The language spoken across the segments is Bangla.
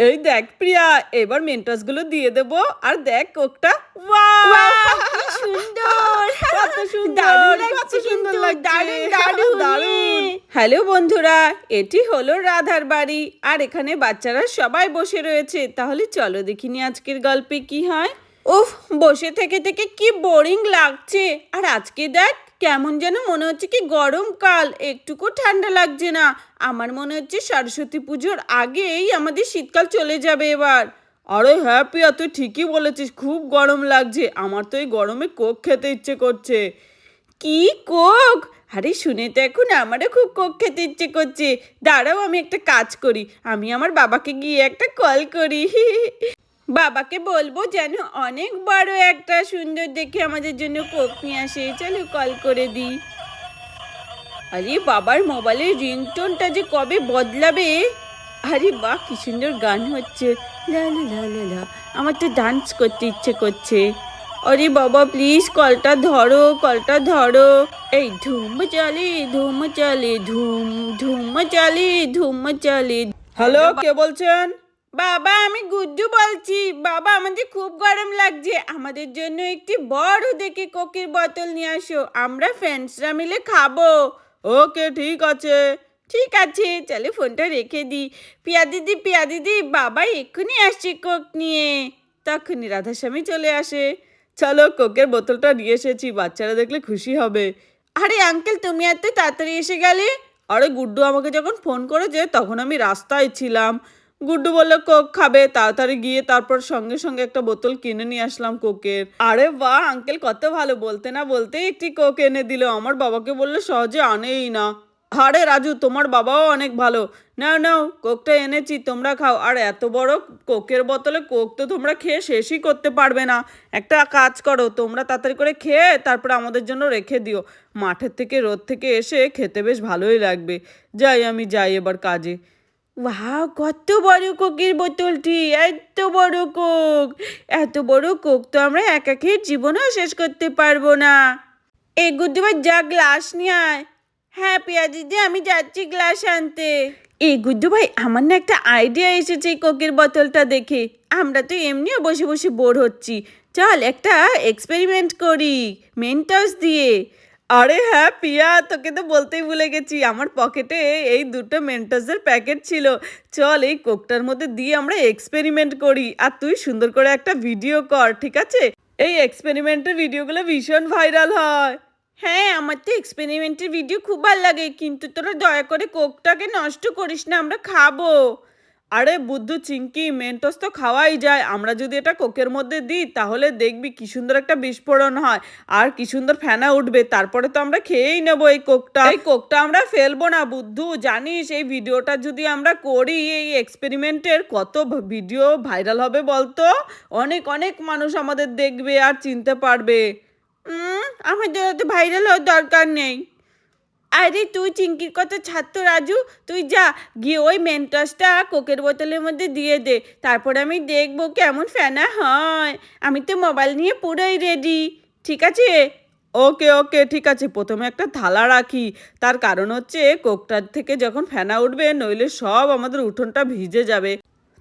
এই দেখ প্রিয়া এবার মেন্টাসগুলো দিয়ে দেব। আর দেখ কোকটা সুন্দর! কত সুন্দর দারুণ কত সুন্দর কিন্তু, লাগছে। দারুণ, দারুণ। দারুণ। হ্যালো বন্ধুরা এটি হলো রাধার বাড়ি। আর এখানে বাচ্চারা সবাই বসে রয়েছে। তাহলে চলো দেখিনি আজকের গল্পে কি হয়? উফ বসে থেকে থেকে কি বোরিং লাগছে। আর আজকে দেখ কেমন যেন মনে হচ্ছে কি গরমকাল একটুকু ঠান্ডা লাগছে না। আমার মনে হচ্ছে সরস্বতী পুজোর আগেই আমাদের শীতকাল চলে যাবে এবার। আরে হ্যাঁ পিয়া তুই ঠিকই বলেছিস, খুব গরম লাগছে। আমার তো এই গরমে কোক খেতে ইচ্ছে করছে। কি কোক? আরে শুনে তো এখন আমারও খুব কোক খেতে ইচ্ছে করছে। দাঁড়াও, আমি একটা কাজ করি। আমি আমার বাবাকে গিয়ে একটা কল করি। বাবাকে বলব যেন অনেক বড় একটা সুন্দর দেখে আমাদের জন্য কোক আসে। চলো কল করে দিই। আরে বাবার মোবাইলের রিংটোনটা যে কবে বদলাবে? আরে বাহ, কি সুন্দর গান হচ্ছে। লা লা আমার তো ডান্স করতে ইচ্ছে করছে। আরে বাবা প্লিজ কলটা ধরো কলটা ধরো। এই ধুম চলে ধুম চলে, ধুম ধুম চলে ধুম চলে। হ্যালো কে বলছেন? বাবা, আমি গুড্ডু বলছি। বাবা, আমাদের খুব গরম লাগছে। আমাদের জন্য একটি বড় দেখে কোকের বোতল নিয়ে আসো। আমরা ফ্রেন্ডসরা মিলে খাব। ওকে, ঠিক আছে। ঠিক আছে, চলে ফোনটা রেখে দিই পিয়া দিদি পিয়া দিদি, বাবা এক্ষুনি আসছে কোক নিয়ে। তখনই রাধাস্বামী চলে আসে। চলো, কোকের বোতলটা নিয়ে এসেছি। বাচ্চারা দেখলে খুশি হবে। আরে আঙ্কেল, তুমি এত তাড়াতাড়ি এসে গেলে? আরে গুড্ডু আমাকে যখন ফোন করেছে, তখন আমি রাস্তায় ছিলাম। গুড্ডু বলল, কোক খাবে, তাড়াতাড়ি গিয়ে তারপর সঙ্গে সঙ্গে একটা বোতল কিনে নিয়ে আসলাম কোকের। আরে বাহ, আঙ্কেল কত ভালো, বলতে না বলতে একটি কোক এনে দিল। আমার বাবাকে বললে সহজে আনেই না। আরে রাজু, তোমার বাবাও অনেক ভালো। নাও নাও, কোকটা এনেছি, তোমরা খাও। আর এত বড় কোকের বোতলে কোক তো তোমরা খেয়ে শেষই করতে পারবে না। একটা কাজ করো, তোমরা তাড়াতাড়ি করে খেয়ে তারপরে আমাদের জন্য রেখে দিও। মাঠের থেকে, রোদ থেকে এসে খেতে বেশ ভালোই লাগবে। যাই আমি যাই এবার কাজে। ওয়াও, কত বড় কোকের বোতলটি, এত বড় কোক। এত বড় কোক তো আমরা একা খেয়ে জীবনেও শেষ করতে পারব না। এই গুদ্দুবার যা গ্লাস নিয়ে আয়। হ্যাঁ পিয়া দিদি আমি যাচ্ছি গ্লাস আনতে। এই গুড্ডু ভাই আমার না একটা আইডিয়া এসেছে এই কোকের বোতলটা দেখে। আমরা তো এমনিও বসে বসে বোর হচ্ছি। চল একটা এক্সপেরিমেন্ট করি মেন্টাস দিয়ে। আরে হ্যাঁ পিয়া, তোকে তো বলতেই ভুলে গেছি। আমার পকেটে এই দুটো মেন্টাসের প্যাকেট ছিল। চল, এই কোকটার মধ্যে দিয়ে আমরা এক্সপেরিমেন্ট করি। আর তুই সুন্দর করে একটা ভিডিও কর, ঠিক আছে? এই এক্সপেরিমেন্টের ভিডিওগুলো ভীষণ ভাইরাল হয়। হ্যাঁ আমার তো এক্সপেরিমেন্টের ভিডিও খুব ভালো লাগে। কিন্তু তোরা দয়া করে কোকটাকে নষ্ট করিস না, আমরা খাব। আরে বুদ্ধু চিঙ্কি মেন্টস তো খাওয়াই যায়। আমরা যদি এটা কোকের মধ্যে দিই, তাহলে দেখবি কি সুন্দর একটা বিস্ফোরণ হয়। আর কি সুন্দর ফেনা উঠবে, তারপরে তো আমরা খেয়েই নেব এই কোকটা। এই কোকটা আমরা ফেলব না, বুদ্ধু। জানিস, এই ভিডিওটা যদি আমরা করি, এই এক্সপেরিমেন্টের কত ভিডিও ভাইরাল হবে বলতো? অনেক অনেক মানুষ আমাদের দেখবে আর চিনতে পারবে। আমাদের ভাইরাল হওয়ার দরকার নেই। আরে তুই চিঙ্কির কথা ছাড়তো রাজু। তুই যা, গিয়ে ওই মেন্টাসটা কোকের বোতলের মধ্যে দিয়ে দে। তারপরে আমি দেখব কেমন ফেনা হয়। আমি তো মোবাইল নিয়ে পুরোই রেডি ঠিক আছে? ওকে ওকে, ঠিক আছে। প্রথমে একটা থালা রাখি। তার কারণ হচ্ছে কোকটার থেকে যখন ফেনা উঠবে, নইলে সব আমাদের উঠোনটা ভিজে যাবে।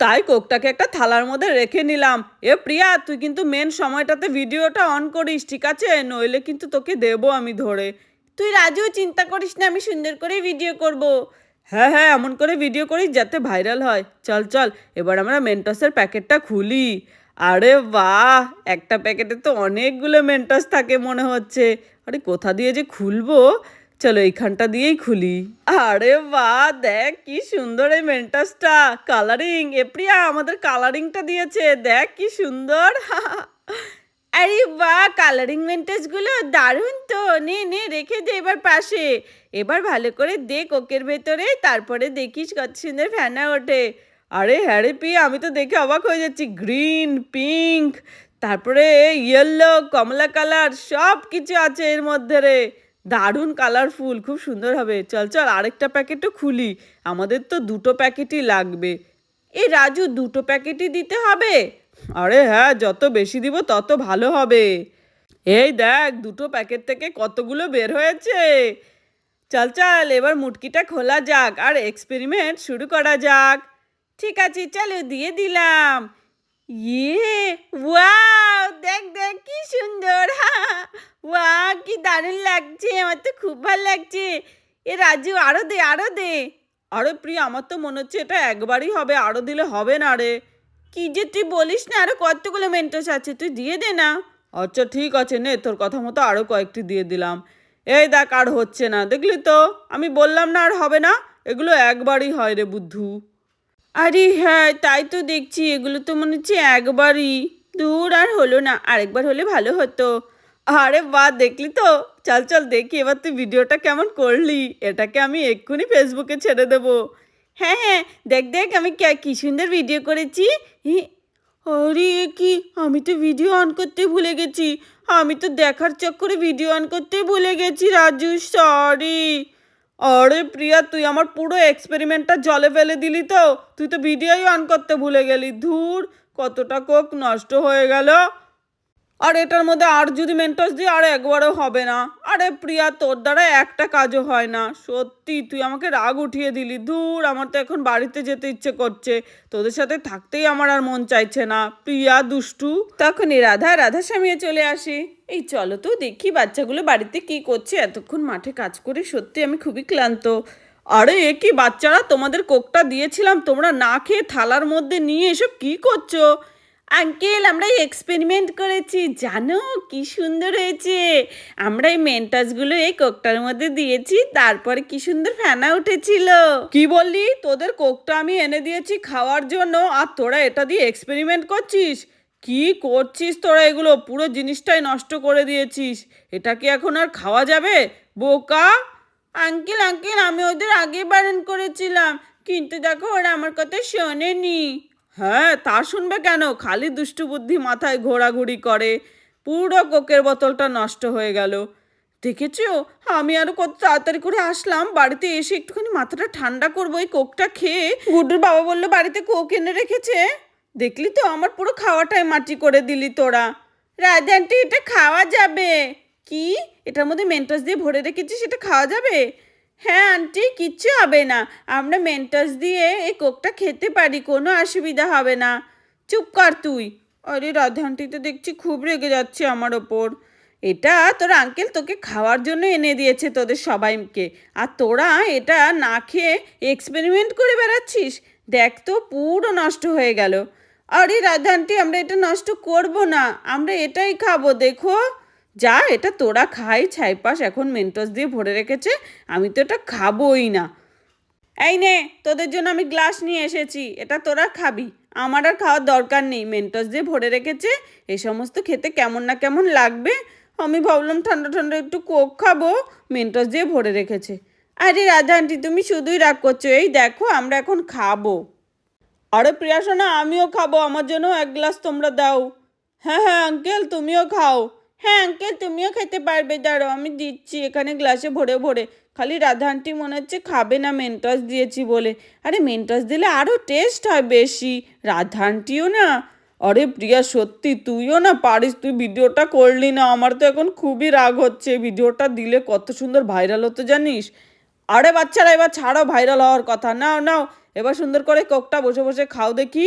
তাই কোকটাকে একটা থালার মধ্যে রেখে নিলাম। এ প্রিয়া, তুই কিন্তু মেন সময়টাতে ভিডিওটা অন করিস, ঠিক আছে? নইলে কিন্তু তোকে দেবো আমি ধরে। তুই রাজু চিন্তা করিস না, আমি সুন্দর করে ভিডিও করব। হ্যাঁ হ্যাঁ এমন করে ভিডিও করিস যাতে ভাইরাল হয়। চল চল, এবার আমরা মেন্টসের প্যাকেটটা খুলি। আরে বাহ, একটা প্যাকেটে তো অনেকগুলো মেন্টাস থাকে মনে হচ্ছে। আরে, কোথা দিয়ে যে খুলবো? চলো এইখানটা দিয়েই খুলি। আরে বাহ, দেখ কি সুন্দর এই মেন্টাসটা কালারিং এ প্রিয়া আমাদের কালারিংটা দিয়েছে, দেখ কি সুন্দর। আরে বাহ কালারিং মেন্টাসগুলো দারুণ তো। নে নে, রেখে দে এবার পাশে। এবার ভালো করে দে কোকের ভেতরে, তারপরে দেখিস কত সুন্দর ফ্যানা ওঠে। আরে হ্যারে পি, আমি তো দেখে অবাক হয়ে যাচ্ছি। গ্রিন, পিঙ্ক, তারপরে ইয়েলো কমলা কালার সব কিছু আছে এর মধ্যে রে। দারুণ কালারফুল খুব সুন্দর হবে। চল চল, আরেকটা প্যাকেটও খুলি। আমাদের তো দুটো প্যাকেটই লাগবে। এ রাজু, দুটো প্যাকেটই দিতে হবে? আরে হ্যাঁ যত বেশি দিব তত ভালো হবে। এই দেখ, দুটো প্যাকেট থেকে কতগুলো বের হয়েছে? চল চল, এবার মুটকিটা খোলা যাক আর এক্সপেরিমেন্ট শুরু করা যাক। ঠিক আছে, চলো, দিয়ে দিলাম। ইয়ে ওয়াও, দেখ দেখ, কি সুন্দর। ওয়া কি দারুণ লাগছে, আমার তো খুব ভালো লাগছে। এ রাজু, আরও দে আরও দে। আরে প্রিয়া, আমার তো মনে হচ্ছে এটা একবারই হবে, আরও দিলে হবে না রে। কি যে তুই বলিস না আরও কতগুলো মেন্টাস আছে তুই দিয়ে দে না। আচ্ছা ঠিক আছে নে তোর কথা মতো আরও কয়েকটি দিয়ে দিলাম। এই দেখ আর হচ্ছে না দেখলি তো? আমি বললাম না আর হবে না? এগুলো একবারই হয় রে বুদ্ধু। আরে হ্যাঁ তাই তো দেখছি এগুলো তো মনে হচ্ছে একবারই। দূর আর হলো না আরেকবার হলে ভালো হতো। আরে বাহ দেখলি তো? চল চল দেখি এবার তুই ভিডিওটা কেমন করলি? এটাকে আমি এক্ষুনি ফেসবুকে ছেড়ে দেবো। হ্যাঁ হ্যাঁ দেখ দেখ আমি কে- সুন্দর ভিডিও করেছি। আরে কি? আমি তো ভিডিও অন করতে ভুলে গেছি। আমি তো দেখার চক্করে ভিডিও অন করতে ভুলে গেছি, রাজু সরি আরে, প্রিয়া, তুই আমার পুরো এক্সপেরিমেন্টটা জলে ফেলে দিলি তো। তুই তো ভিডিওই অন করতে ভুলে গেলি। ধুর, কতটা কোক নষ্ট হয়ে গেল। আর এটার মধ্যে আর যদি মেন্টস দিই, আর একবারও হবে না। আরে প্রিয়া, তোর দ্বারা একটা কাজও হয় না। সত্যি, তুই আমাকে রাগ উঠিয়ে দিলি। ধুর, আমার তো এখন বাড়িতে যেতে ইচ্ছে করছে। তোদের সাথে থাকতেই আমার আর মন চাইছে না। প্রিয়া, দুষ্টু। তখনই রাধা রাধা স্বামীয়ে চলে আসে। এই চলো তো দেখি বাচ্চাগুলো বাড়িতে কি করছে। এতক্ষণ মাঠে কাজ করে সত্যি আমি খুবই ক্লান্ত। আরে, এ কি বাচ্চারা? তোমাদের কোকটা দিয়েছিলাম, তোমরা না খেয়ে থালার মধ্যে নিয়ে এসব কি করছ? আঙ্কেল আমরা এক্সপেরিমেন্ট করেছি। জানো কি সুন্দর হয়েছে? আমরা এই মেন্টাসগুলো এই কোকটার মধ্যে দিয়েছি তারপরে কি সুন্দর ফেনা উঠেছিল। কি বললি? তোদের কোকটা আমি এনে দিয়েছি খাওয়ার জন্য আর তোরা এটা দিয়ে এক্সপেরিমেন্ট করছিস? কি করছিস তোরা এগুলো? পুরো জিনিসটাই নষ্ট করে দিয়েছিস। এটা কি এখন আর খাওয়া যাবে? বোকা! আঙ্কেল আঙ্কেল আমি ওদের আগে বারণ করেছিলাম কিন্তু দেখো ওরা আমার কথা শোনেনি। হ্যাঁ তা শুনবে কেন? খালি দুষ্টু বুদ্ধি মাথায় ঘোরাঘুরি করে। পুরো কোকের বোতলটা নষ্ট হয়ে গেল। দেখেছ? আমি আরও কত তাড়াতাড়ি করে আসলাম। বাড়িতে এসে একটুখানি মাথাটা ঠান্ডা করব। এই কোকটা খেয়ে গুড্ডুর বাবা বলল, বাড়িতে কোক এনে রেখেছে? দেখলি তো? আমার পুরো খাওয়াটাই মাটি করে দিলি তোরা। রাজা আন্টি এটা খাওয়া যাবে। কি? এটার মধ্যে মেন্টাস দিয়ে ভরে রেখেছি সেটা খাওয়া যাবে? হ্যাঁ আন্টি, কিচ্ছু হবে না। আমরা মেন্টাস দিয়ে এই কোকটা খেতে পারি, কোনো অসুবিধা হবে না। চুপ কর তুই। আরে, রাধা আন্টি, তো দেখছি খুব রেগে যাচ্ছে আমার ওপর। এটা তোর আঙ্কেল তোকে খাওয়ার জন্য এনে দিয়েছে তোদের সবাইকে। আর তোরা এটা না খেয়ে এক্সপেরিমেন্ট করে বেড়াচ্ছিস? দেখ তো, পুরো নষ্ট হয়ে গেল। আরে আন্টি, আমরা এটা নষ্ট করব না। আমরা এটাই খাব, দেখো। যা, এটা তোরা খাই ছাইপাস এখন মেন্টস দিয়ে ভরে রেখেছে, আমি তো এটা খাবোই না। এই নে, তোদের জন্য আমি গ্লাস নিয়ে এসেছি, এটা তোরা খাবি। আমার আর খাওয়ার দরকার নেই, মেন্টস দিয়ে ভরে রেখেছে এই সমস্ত খেতে কেমন না কেমন লাগবে, আমি ভাবলাম ঠান্ডা ঠান্ডা একটু কোক খাব, মেন্টস দিয়ে ভরে রেখেছে। আরে রাধা আন্টি, তুমি শুধুই রাগ করছ, এই দেখো আমরা এখন খাব। আরে প্রিয়া সোনা আমিও খাব, আমার জন্য এক গ্লাস তোমরা দাও। হ্যাঁ হ্যাঁ আঙ্কেল, তুমিও খাও। হ্যাঁ আঙ্কেল তুমিও খেতে পারবে। দাঁড়াও, আমি দিচ্ছি। এখানে গ্লাসে ভরে ভরে। খালি রাধা আন্টি মনে হচ্ছে খাবে না মেন্টস দিয়েছি বলে। আরে মেন্টস দিলে আরও টেস্ট হয় বেশি। রাধা আন্টিও না। আরে, প্রিয়া, সত্যি, তুইও না পারিস। তুই ভিডিওটা করলি না। আমার তো এখন খুবই রাগ হচ্ছে। ভিডিওটা দিলে কত সুন্দর ভাইরাল হতো জানিস? আরে, বাচ্চারা, এবার ছাড়ো ভাইরাল হওয়ার কথা। নাও নাও, এবার সুন্দর করে কোকটা বসে বসে খাও দেখি।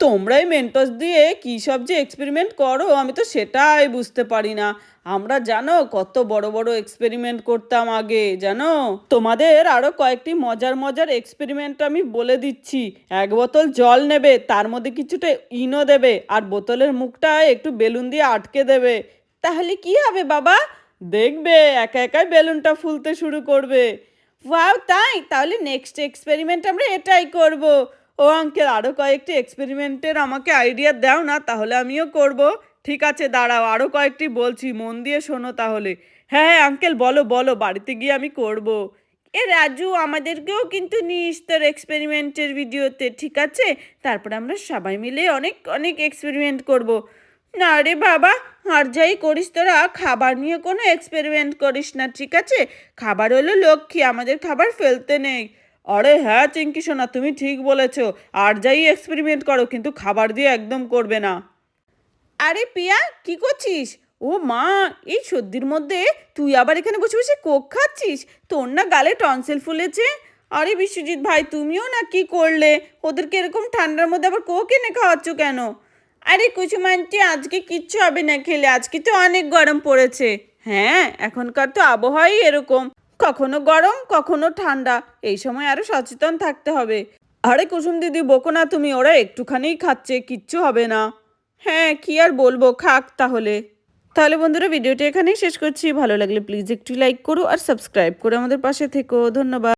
তোমরাই মেন্টস দিয়ে কী সব যে এক্সপেরিমেন্ট করো, আমি তো সেটাই বুঝতে পারি না। আমরা জানো কত বড় বড় এক্সপেরিমেন্ট করতাম আগে, জানো? তোমাদের আরও কয়েকটি মজার মজার এক্সপেরিমেন্ট আমি বলে দিচ্ছি। এক বোতল জল নেবে, তার মধ্যে কিছুটা ইনো দেবে, আর বোতলের মুখটা একটু বেলুন দিয়ে আটকে দেবে। তাহলে কি হবে বাবা? দেখবে, একা একাই বেলুনটা ফুলতে শুরু করবে। ওয়াও, তাই? তাহলে নেক্সট এক্সপেরিমেন্ট আমরা এটাই করব। ও আঙ্কেল আরও কয়েকটি এক্সপেরিমেন্টের আমাকে আইডিয়া দাও না, তাহলে আমিও করব। ঠিক আছে, দাঁড়াও আরও কয়েকটি বলছি, মন দিয়ে শোনো তাহলে। হ্যাঁ হ্যাঁ আঙ্কেল বলো বলো, বাড়িতে গিয়ে আমি করব। এ রাজু, আমাদেরকেও কিন্তু নিস তোর এক্সপেরিমেন্টের ভিডিওতে ঠিক আছে? তারপরে আমরা সবাই মিলে অনেক অনেক এক্সপেরিমেন্ট করব। না রে বাবা, আর যাই করিস তোরা, খাবার নিয়ে কোনো এক্সপেরিমেন্ট করিস না, ঠিক আছে? খাবার হলো লক্ষ্মী, আমাদের খাবার ফেলতে নেই। আরে হ্যাঁ চিঙ্কি সোনা, তুমি ঠিক বলেছ। আর যাই এক্সপেরিমেন্ট করো, কিন্তু খাবার দিয়ে একদম করবে না। আরে পিয়া, কি করছিস? ও মা, এই সর্দির মধ্যে তুই আবার এখানে বসে বসে কোক খাচ্ছিস? তোর না গালে টনসেল ফুলেছে। আরে বিশ্বজিৎ ভাই, তুমিও না কি করলে? ওদেরকে এরকম ঠান্ডার মধ্যে আবার কোক এনে খাওয়াচ্ছ কেন? আরে কিছু কুসুমান্টি আজকে কিচ্ছু হবে না খেলে, আজকে তো অনেক গরম পড়েছে। হ্যাঁ এখনকার তো আবহাওয়াই এরকম। কখনো গরম, কখনো ঠান্ডা। এই সময় আরও সচেতন থাকতে হবে। আরে কুসুম দিদি, বকো না তুমি, ওরা একটুখানিই খাচ্ছে, কিচ্ছু হবে না। হ্যাঁ কি আর বলব, খাক তাহলে। তাহলে বন্ধুরা, ভিডিওটি এখানেই শেষ করছি। ভালো লাগলে প্লিজ একটু লাইক করো আর সাবস্ক্রাইব করে আমাদের পাশে থেকো। ধন্যবাদ।